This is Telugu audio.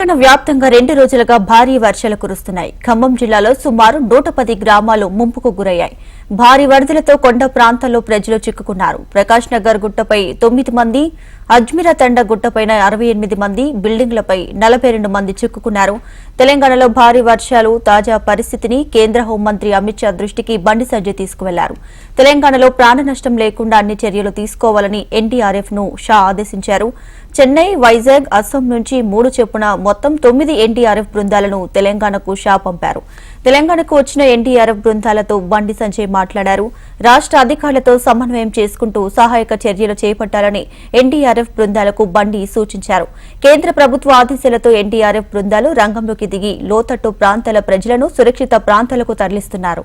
తెలంగాణ వ్యాప్తంగా రెండు రోజులుగా భారీ వర్షాలు కురుస్తున్నాయి. ఖమ్మం జిల్లాలో సుమారు నూట పది గ్రామాలు ముంపుకు గురయ్యాయి. భారీ వరదలతో కొండ ప్రాంతాల్లో ప్రజలు చిక్కుకున్నారు. ప్రకాష్ నగర్ గుట్టపై తొమ్మిది మంది అజ్మీరా తండ గుట్టపైన అరవై ఎనిమిది మంది బిల్డింగ్లపై నలభై రెండు మంది చిక్కుకున్నారు. తెలంగాణలో భారీ వర్షాలు తాజా పరిస్థితిని కేంద్ర హోంమంత్రి అమిత్ షా దృష్టికి బండి సంజయ్ తీసుకువెళ్ళారు. తెలంగాణలో ప్రాణ నష్టం లేకుండా అన్ని చర్యలు తీసుకోవాలని ఎన్డీఆర్ఎఫ్ను షా ఆదేశించారు. చెన్నై వైజాగ్ అస్సాం నుంచి మూడు చొప్పున మొత్తం తొమ్మిది ఎన్డీఆర్ఎఫ్ బృందాలను తెలంగాణకు షా పంపారు. తెలంగాణకు వచ్చిన ఎన్డీఆర్ఎఫ్ బృందాలతో బండి సంజయ్ మాట్లాడారు. రాష్ట్ర అధికారులతో సమన్వయం చేసుకుంటూ సహాయక చర్యలు చేపట్టాలని ఎన్డీఆర్ఎఫ్ బృందాలకు బండి సూచించారు. కేంద్ర ప్రభుత్వ ఆదేశాలతో ఎన్డీఆర్ఎఫ్ బృందాలు రంగంలోకి దిగి లోతట్టు ప్రాంతాల ప్రజలను సురక్షిత ప్రాంతాలకు తరలిస్తున్నారు.